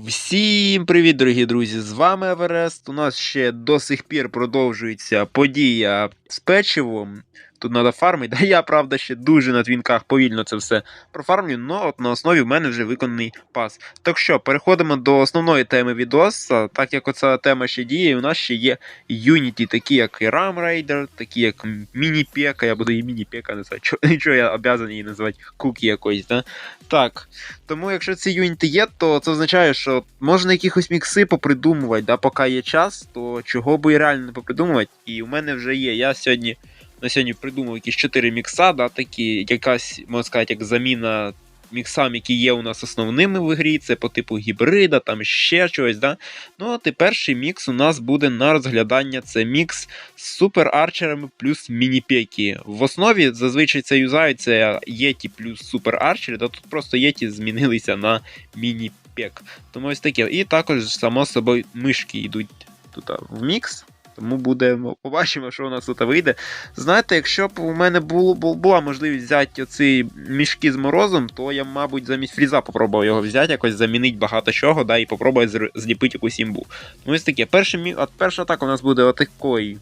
Всім привіт, дорогі друзі! З вами Еверест. У нас ще до сих пір продовжується подія з печивом. Тут треба фармити. Да я, правда, ще дуже на твінках повільно це все профармлю, але от на основі в мене вже виконаний пас. Так що, переходимо до основної теми відоса. Так як оця тема ще діє, у нас ще є юніті, такі як і Ram Raider, такі як Міні-Пека, я буду і Міні-Пека називати. Чого, чого я обязаний її називати Кукі якоїсь, да? Так. Тому якщо ці юніти є, то це означає, що можна якихось мікси попридумувати, да, поки є час, то чого би і реально не попридумувати. І у мене вже є. Я сьогодні на сьогодні придумав якісь 4 мікса, да, такі, якась, можна сказати, як заміна міксам, які є у нас основними в грі, це по типу гібрида, там ще щось. Да? Ну, от і перший мікс у нас буде на розглядання. Це мікс з супер арчерами плюс міні-пеки. В основі зазвичай це юзаються Єті плюс супер арчери, та тут просто Єті змінилися на міні-пек. Тому ось таке. І також, само собою, мишки йдуть тут в мікс. Тому буде, ну, побачимо, що у нас тут вийде. Знаєте, якщо б у мене було, була можливість взяти оці мішки з морозом, то я, мабуть, замість фріза попробував його взяти, якось замінити багато чого, да, і попробувати зр- зліпити якусь імбу. Ну, ось таке. Перший, от, перша атака у нас буде отакої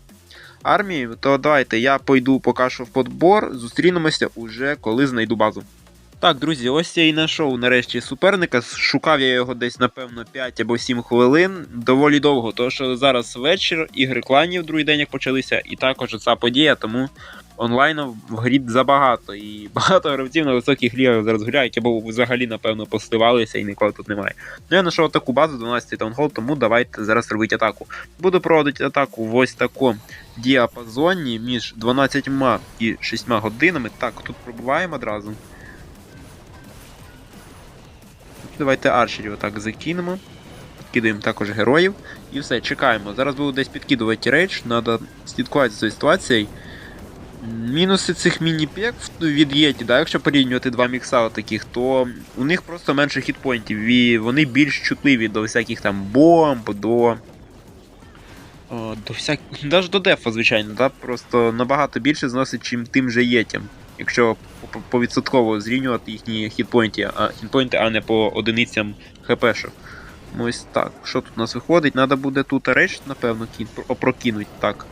армії, то давайте я пойду поки що в подбор, зустрінемося уже коли знайду базу. Так, друзі, ось я і знайшов нарешті суперника. Шукав я його десь, напевно, 5 або 7 хвилин. Доволі довго, тому що зараз вечір, ігри кланів другий день як почалися, і також ця подія, тому онлайну в грі забагато. І багато гравців на високих лігах зараз грають, або взагалі, напевно, посливалися і нікого тут немає. Ну я знайшов таку базу 12 таунхол, тому давайте зараз робити атаку. Буду проводити атаку в ось такому діапазоні між 12 і 6 годинами. Так, тут пробуваємо одразу. Давайте арчерів отак закинемо. Підкидуємо також героїв. І все, чекаємо. Зараз буду десь підкидувати рейдж, треба слідкувати за цією ситуацією. Мінуси цих міні-пек від Єті, да, якщо порівнювати два мікса таких, то у них просто менше хітпойнтів, і вони більш чутливі до всяких там бомб, до. О, до всяк... Навіть до дефа, звичайно, да? просто набагато більше зносить, чим тим же Єтям. Якщо по- по зрівнювати їхні хітпойнти, а, хітпойнти, а не по одиницям хпшок. Ну, Ось так. Що тут у нас виходить? Треба буде тут речь, напевно, кін... опрокинуть. Так.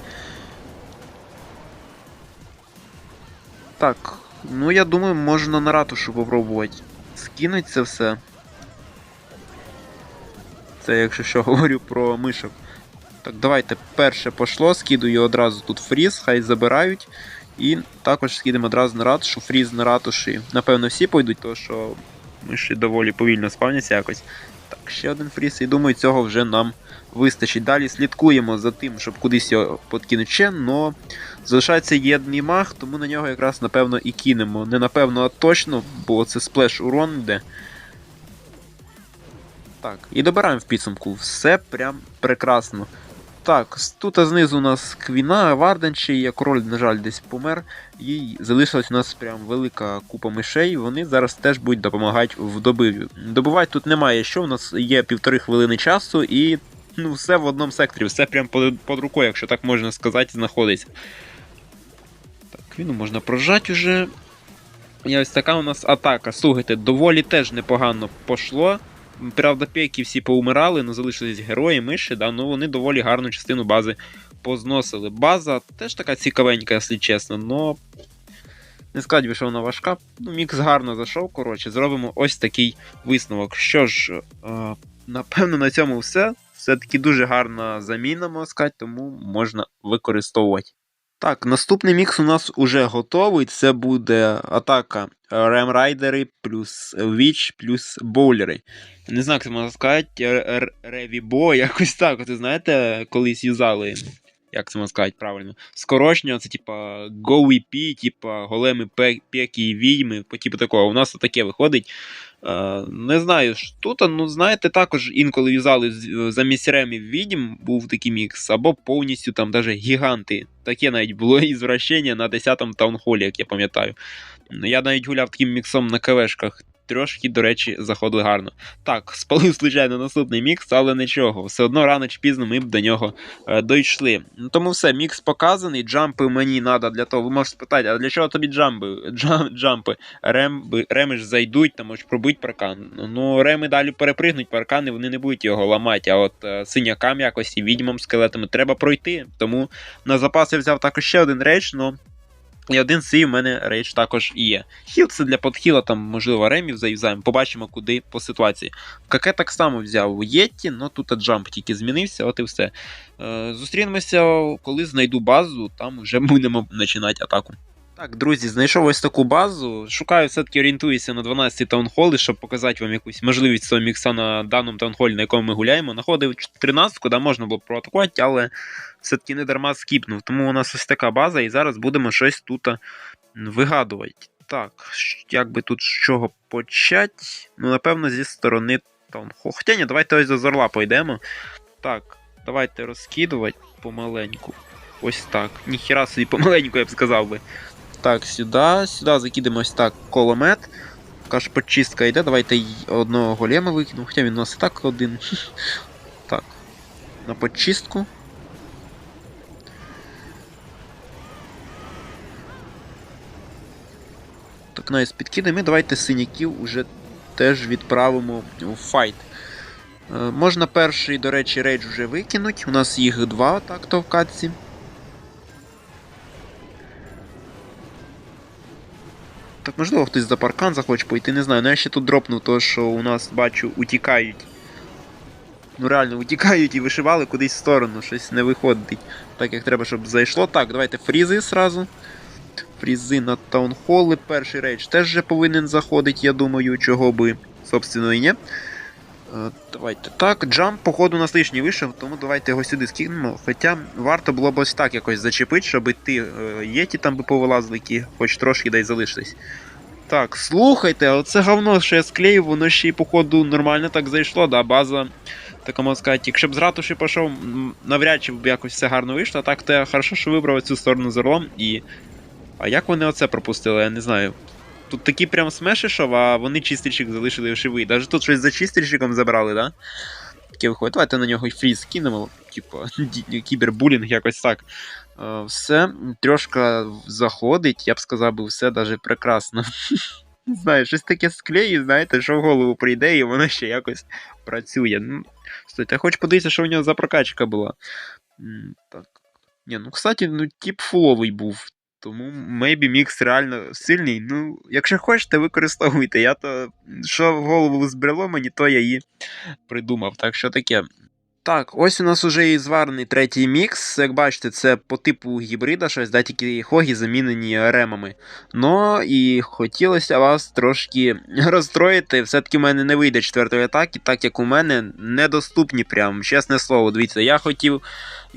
Так. Ну я думаю, можна на ратушу попробувати. Скинуть це все. Це якщо що говорю про мишок. Так, давайте перше пошло, скидую одразу тут фріз, хай забирають. І також скидемо одразу на ратушу, фріз на ратуші. Напевно, всі пойдуть, тому що миші доволі повільно спавняться якось. Так, ще один фріз, і думаю, цього вже нам вистачить. Далі слідкуємо за тим, щоб кудись його подкинути ще, но залишається єдний маг, тому на нього якраз напевно і кинемо. Не напевно, а точно, бо це сплеш урон йде. Так, і добираємо в підсумку. Все прям прекрасно. Так, тут знизу у нас Квіна, Варден ще є, король, на жаль, десь помер. І залишилась у нас прям велика купа мишей. Вони зараз теж будуть допомагати в добиві. Добивати тут немає що, у нас є півтори хвилини часу і ну, все в одному секторі, все прям під рукою, якщо так можна сказати, знаходиться. Так, Квіну можна прожати уже. І ось така у нас атака. Слухайте, доволі теж непогано пошло. Правда, пеки всі поумирали, але залишились герої, миші, да, ну вони доволі гарну частину бази позносили. База теж така цікавенька, якщо чесно, но не би, що вона важка. Ну, мікс гарно зайшов. Коротше, зробимо ось такий висновок. Що ж, е, напевно, на цьому все. Все-таки дуже гарна заміна, можна сказати, тому можна використовувати. Так, наступний мікс у нас уже готовий. Це буде атака ремрайдери плюс віч плюс боулери. Не знаю, як це можна сказати. Ревібо, якось так. От, знаєте, колись юзали. Як це можна сказати правильно? Скорочення, це типа GoVP, типа големи пе- і відьми, типу такого. У нас таке виходить. Е, не знаю, що тут, ну знаєте, також інколи в'язали з- замість ремів відьм був такий мікс, або повністю там даже гіганти. Таке навіть було ізвращення на 10-му таунхолі, як я пам'ятаю. Я навіть гуляв таким міксом на КВшках. Трошки, до речі, заходили гарно. Так, спалив, звичайно, наступний мікс, але нічого. Все одно рано чи пізно ми б до нього е, дійшли. Ну, Тому все, мікс показаний, джампи мені треба для того. Ви можете спитати, а для чого тобі джампи? Джам, джампи? Ремби, реми ж зайдуть, там можуть пробити паркан. Ну, реми далі перепригнуть, паркани вони не будуть його ламати. А от е, синякам якось і відьмам, скелетами треба пройти. Тому на запас я взяв також ще один рейдж, но. І один свій в мене рейдж також є. Хіл це для подхіла, там, можливо, ремів заюзаємо, побачимо, куди по ситуації. КК так само взяв у Єтті, але тут джамп тільки змінився, от і все. Е, зустрінемося, коли знайду базу, там вже будемо починати атаку. Так, друзі, знайшов ось таку базу. Шукаю, все-таки орієнтуюся на 12 таунхоли, щоб показати вам якусь можливість цього мікса на даному таунхолі, на якому ми гуляємо. Находив 13, куди можна було проатакувати, але все-таки не дарма скіпнув. Тому у нас ось така база, і зараз будемо щось тут вигадувати. Так, як би тут з чого почати? Ну, напевно, зі сторони таунхолу. Хоча ні, давайте ось до зорла пойдемо. Так, давайте розкидувати помаленьку. Ось так. Ніхіра собі помаленьку, я б сказав би. Так, сюди, сюди закидемо ось так коломет. Така ж почистка йде. Давайте одного голема викинемо, хоча він у нас і так один. Так. На почистку. Так, найс підкидаємо. І давайте синяків уже теж відправимо у файт. Е, можна перший, до речі, рейдж вже викинуть. У нас їх два так-то в катці. Так, можливо, хтось за паркан захоче пойти, не знаю. Ну я ще тут дропнув, то що у нас, бачу, утікають. Ну реально, утікають і вишивали кудись в сторону, щось не виходить. Так як треба, щоб зайшло. Так, давайте фрізи сразу. Фрізи на таунхоли. Перший рейдж теж вже повинен заходити, я думаю, чого би, собственно, і ні. Е, Давайте так, джамп, походу, у нас лишній вийшов, тому давайте його сюди скинемо. Хоча варто було б ось так якось зачепити, щоб ти е, єті там би повилазили, які хоч трошки дай залишились. Так, слухайте, оце говно, що я склеїв, воно ще й, походу, нормально так зайшло, да, база. Так можна сказати, якщо б з ратуші пішов, навряд чи б якось все гарно вийшло, а так то я хорошо, що вибрав цю сторону з орлом і. А як вони оце пропустили, я не знаю. Тут такі прям смешишов, а вони чистильщик залишили живий. Даже тут щось за чистильщиком забрали, да? Таке виходить. Давайте на нього фріз кинемо, типу, кібербулінг, якось так. Е, Все трошки заходить, я б сказав би, все даже прекрасно. Не знаю, щось таке склею, знаєте, що в голову прийде, і воно ще якось працює. Ну, стойте, я хочу подивитися, що у нього за прокачка була. Так. Ні, ну, кстати, ну, тип фуловий був. Тому maybe мікс реально сильний. Ну, якщо хочете, використовуйте. Я то, що в голову збрело мені, то я її придумав. Так що таке. Так, ось у нас уже і зварений третій мікс. Як бачите, це по типу гібрида щось, да, тільки хогі замінені ремами. Ну і хотілося вас трошки розстроїти. Все-таки в мене не вийде четвертої атаки, так як у мене недоступні прям, чесне слово. Дивіться, я хотів.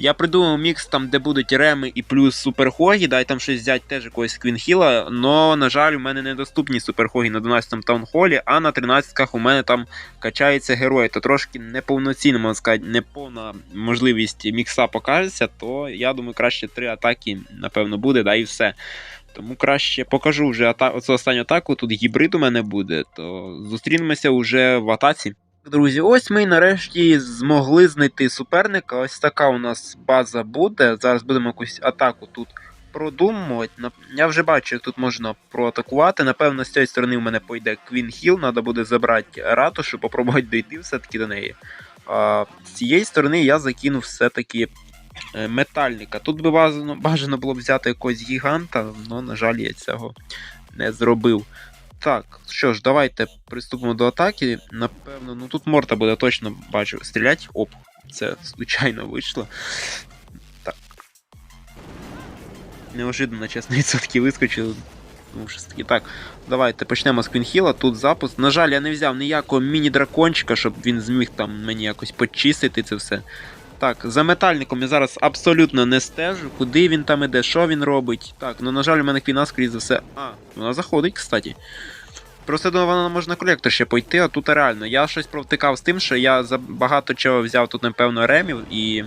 Я придумав мікс там, де будуть реми і плюс суперхогі, дай там щось взяти теж якогось квінхіла, но, на жаль, у мене недоступні суперхогі на 12-му таунхолі, а на 13-ках у мене там качаються герої, то трошки неповноцінно, можна сказати, неповна можливість мікса покажеться, то я думаю, краще три атаки, напевно, буде, да і все. Тому краще покажу вже ата... оцю останню атаку. Тут гібрид у мене буде, то зустрінемося вже в атаці. Друзі, ось ми нарешті змогли знайти суперника. Ось така у нас база буде. Зараз будемо якусь атаку тут продумувати. Я вже бачу, як тут можна проатакувати. Напевно, з цієї сторони в мене пойде Квін Хіл, треба буде забрати ратушу, попробувати дійти все-таки до неї. А з цієї сторони я закинув все-таки е, метальника. Тут би бажано, бажано було взяти якогось гіганта, але, на жаль, я цього не зробив. Так, що ж, давайте приступимо до атаки. Напевно, ну тут морта буде точно бачу стріляти. Оп, це звичайно вийшло. Так. Неожиданно, чесно, відсотки вискочили. Ну, щось таки. Так, давайте почнемо з Квінхіла. Тут запуск. На жаль, я не взяв ніякого міні-дракончика, щоб він зміг там мені якось почистити це все. Так, за метальником я зараз абсолютно не стежу, куди він там іде, що він робить. Так, ну на жаль, у мене квіна, скоріше за все. А, вона заходить, кстати. Просто я думав, вона може на колектор ще пойти, а тут реально. Я щось провтикав з тим, що я багато чого взяв тут, напевно, ремів і.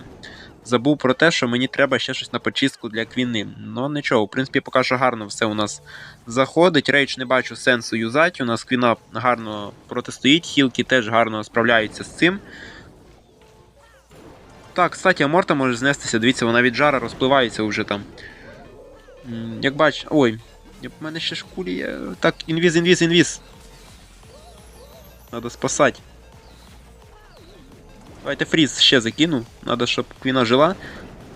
забув про те, що мені треба ще щось на почистку для квіни. Ну нічого, в принципі, поки що гарно все у нас заходить. Рейдж не бачу сенсу юзати. У нас квіна гарно протистоїть, хілки теж гарно справляються з цим. Так, кстати, Аморта може знестися, дивіться, вона від жара розпливається вже там. Як бач. Ой, в мене ще ж кулі є. Так, інвіз, інвіз, інвіз. Надо спасати. Давайте фріз ще закину. Надо, щоб квіна жила.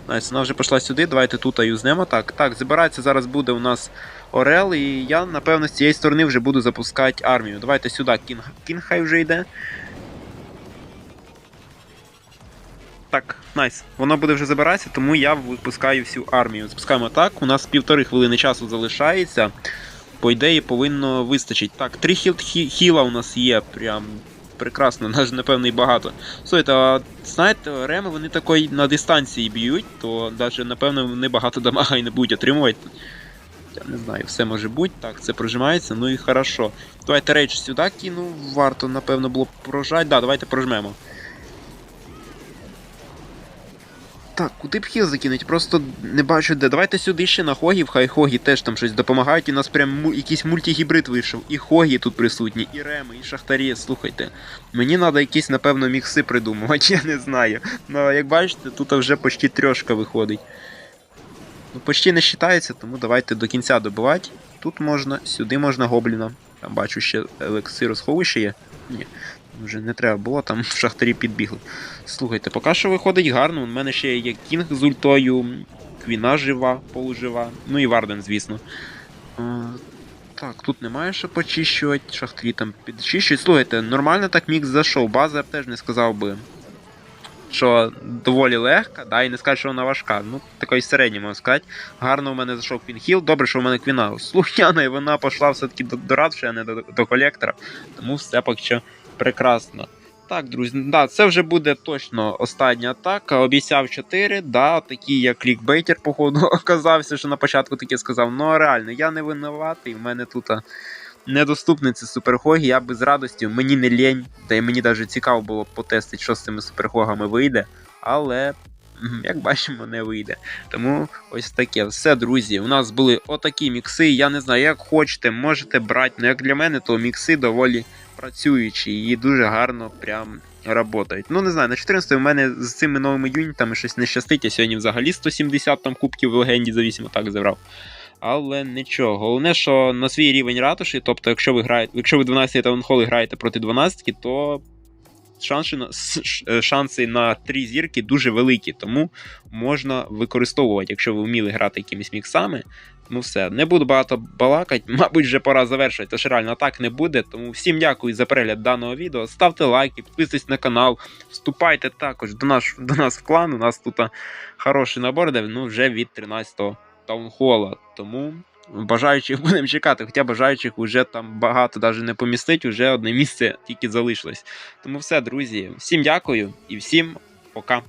Найс, вона вже пішла сюди. Давайте тут юзнемо. Так, так, забирається зараз буде у нас Орел, і я, напевно, з цієї сторони вже буду запускати армію. Давайте сюди Кінг, Кінг хай вже йде. Так, найс. Воно буде вже забиратися, тому я випускаю всю армію. Запускаємо так. У нас півтори хвилини часу залишається. По ідеї повинно вистачить. Так, три хіл, хіла у нас є. Прям прекрасно, навіть напевно і багато. Слухайте, а знаєте, реми вони такої на дистанції б'ють, то навіть напевно вони багато дамага і не будуть отримувати. Я не знаю, все може бути. Так, це прожимається, ну і хорошо. Давайте рейдж сюди кину, варто, напевно, було прожати. Да, давайте прожмемо. Так, куди б хіл закинуть? Просто не бачу де. Давайте сюди ще на Хогів, хай Хогі теж там щось допомагають. У нас прям му- якийсь мультигібрид вийшов. І Хогі тут присутні, і Реми, і Шахтарі. Слухайте. Мені треба якісь, напевно, мікси придумувати, я не знаю. Ну, як бачите, тут вже почти трьошка виходить. Ну, почти не вважається, тому давайте до кінця добивати. Тут можна, сюди можна гобліна. Там бачу ще елексир сховище є. Ні, вже не треба було, там шахтарі підбігли. Слухайте, поки що виходить гарно. У мене ще є кінг з ультою, квіна жива, полужива, ну і Варден, звісно. Так, тут немає що почищувати, шахтарі там підчищують. Слухайте, нормально так мікс зайшов. База теж не сказав би, що доволі легка, да, і не сказати, що вона важка. Ну, такої середньої, можна сказати. Гарно у мене зайшов квінхіл. Добре, що у мене квіна слухняна, і вона пішла все-таки до, радші, а не до, до колектора. Тому все поки що прекрасно. Так, друзі, да, це вже буде точно остання атака. Обіцяв 4. Да, такий як клікбейтер, походу, оказався, що на початку таке сказав. Ну реально, я не винуватий. В мене тут а, недоступний це суперхоги. Я би з радістю, мені не лень, та й мені навіть цікаво було потестити, що з цими суперхогами вийде. Але, як бачимо, не вийде. Тому ось таке. Все, друзі. У нас були отакі мікси. Я не знаю, як хочете, можете брати. Ну, як для мене, то мікси доволі працюючі і дуже гарно прям работають. Ну, не знаю, на 14 у мене з цими новими юнітами щось не щастить. Я сьогодні взагалі 170 там кубків в легенді за 8 атак забрав. Але нічого. Головне, що на свій рівень ратуші, тобто, якщо ви граєте, якщо ви 12 таунхоли граєте проти 12, то шанси на, е, шанси на 3 зірки дуже великі, тому можна використовувати, якщо ви вміли грати якимись міксами. Ну все, не буду багато балакати, мабуть, вже пора завершувати, тож реально так не буде. Тому всім дякую за перегляд даного відео. Ставте лайки, підписуйтесь на канал, вступайте також до, наш, до нас в клан. У нас тут хороший набор, де ну, вже від 13-го таунхола. Тому бажаючих будемо чекати, хоча бажаючих вже там багато навіть не помістить, вже одне місце тільки залишилось. Тому все, друзі, всім дякую і всім пока.